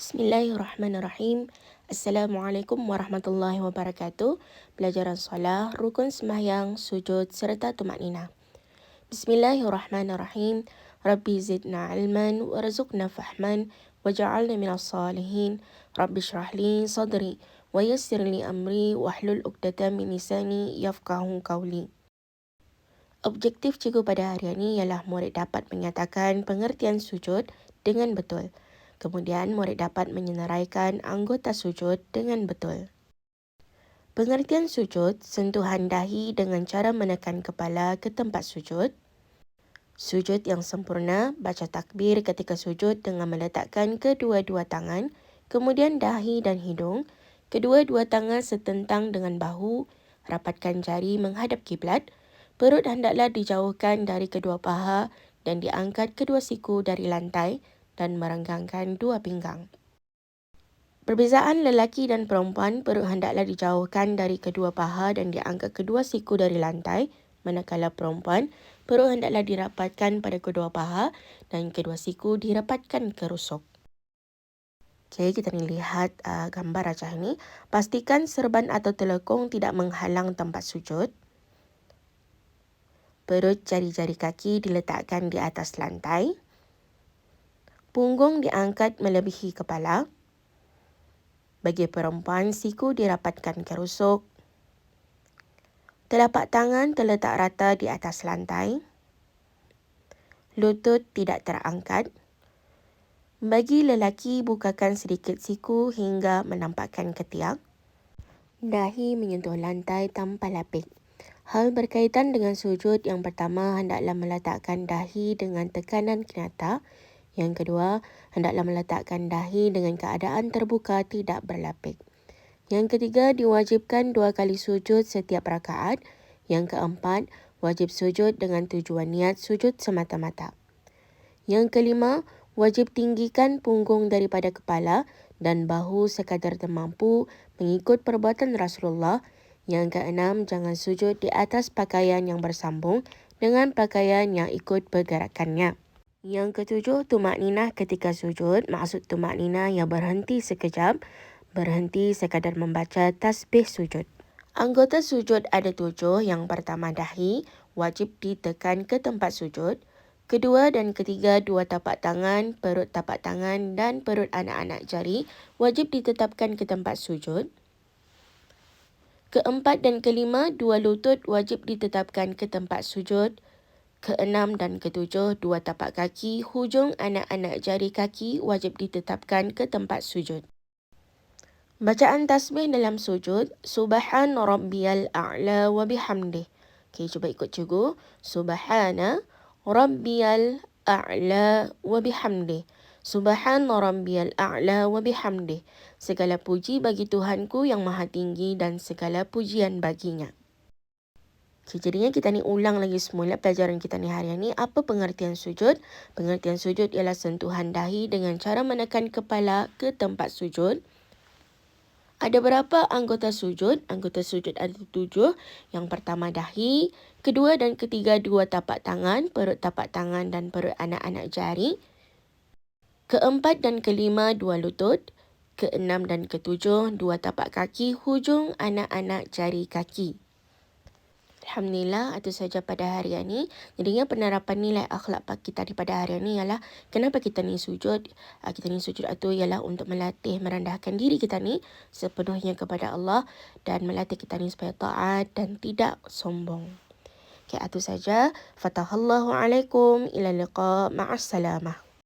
Bismillahirrahmanirrahim. Assalamualaikum warahmatullahi wabarakatuh. Pelajaran solat, rukun sembahyang, sujud serta tumak nina. Bismillahirrahmanirrahim. Rabbi zidna ilman warzuqna fahman waj'alna minas salihin. Rabbi shrah li sadri wa yassir li amri wahlul 'uqdatam min lisani yafqahu qawli. Objektif cikgu pada hari ini ialah murid dapat menyatakan pengertian sujud dengan betul. Kemudian murid dapat menyenaraikan anggota sujud dengan betul. Pengertian sujud, sentuhan dahi dengan cara menekan kepala ke tempat sujud. Sujud yang sempurna, baca takbir ketika sujud dengan meletakkan kedua-dua tangan, kemudian dahi dan hidung, kedua-dua tangan setentang dengan bahu, rapatkan jari menghadap kiblat, perut hendaklah dijauhkan dari kedua paha dan diangkat kedua siku dari lantai, dan merenggangkan dua pinggang. Perbezaan lelaki dan perempuan perut hendaklah dijauhkan dari kedua paha dan diangkat kedua siku dari lantai, manakala perempuan perut hendaklah dirapatkan pada kedua paha dan kedua siku dirapatkan ke rusuk. Okay, kita lihat uh, gambar rajah ini. Pastikan serban atau telekung tidak menghalang tempat sujud. Perut jari-jari kaki diletakkan di atas lantai. Punggung diangkat melebihi kepala. Bagi perempuan, siku dirapatkan ke rusuk. Telapak tangan terletak rata di atas lantai. Lutut tidak terangkat. Bagi lelaki, bukakan sedikit siku hingga menampakkan ketiak. Dahi menyentuh lantai tanpa lapik. Hal berkaitan dengan sujud yang pertama hendaklah meletakkan dahi dengan tekanan kenyataan yang kedua, hendaklah meletakkan dahi dengan keadaan terbuka tidak berlapik. Yang ketiga, diwajibkan dua kali sujud setiap rakaat. Yang keempat, wajib sujud dengan tujuan niat sujud semata-mata. Yang kelima, wajib tinggikan punggung daripada kepala dan bahu sekadar termampu mengikut perbuatan Rasulullah. Yang keenam, jangan sujud di atas pakaian yang bersambung dengan pakaian yang ikut pergerakannya. Yang ketujuh, tumak nina ketika sujud. Maksud tumak nina yang berhenti sekejap. Berhenti sekadar membaca tasbih sujud. Anggota sujud ada tujuh. Yang pertama dahi, wajib ditekan ke tempat sujud. Kedua dan ketiga, dua tapak tangan, perut tapak tangan dan perut anak-anak jari wajib ditetapkan ke tempat sujud. Keempat dan kelima, dua lutut wajib ditetapkan ke tempat sujud. Keenam dan ketujuh, dua tapak kaki, hujung anak-anak jari kaki wajib ditetapkan ke tempat sujud. Bacaan tasbih dalam sujud, Subhan Rabbiyal A'la wa bihamdih. Okay, cuba ikut cikgu. Subhana Rabbiyal A'la wa bihamdih. Subhan Rabbiyal A'la wa bihamdih. Segala puji bagi Tuhanku yang maha tinggi dan segala pujian baginya. Okay, jadinya kita ni ulang lagi semula pelajaran kita ni hari ini. Apa pengertian sujud? Pengertian sujud ialah sentuhan dahi dengan cara menekan kepala ke tempat sujud. Ada berapa anggota sujud? Anggota sujud ada tujuh. Yang pertama dahi. Kedua dan ketiga dua tapak tangan. Perut tapak tangan dan perut anak-anak jari. Keempat dan kelima dua lutut. Keenam dan ketujuh dua tapak kaki. Hujung anak-anak jari kaki. Alhamdulillah, itu saja pada hari ini. Jadinya penerapan nilai akhlak kita pada hari ini ialah kenapa kita ni sujud. Ah, kita ni sujud itu ialah untuk melatih merendahkan diri kita ni sepenuhnya kepada Allah dan melatih kita ni supaya taat dan tidak sombong. Okay, itu saja. Fatahallahu alaikum ila liqa ma'as salamah.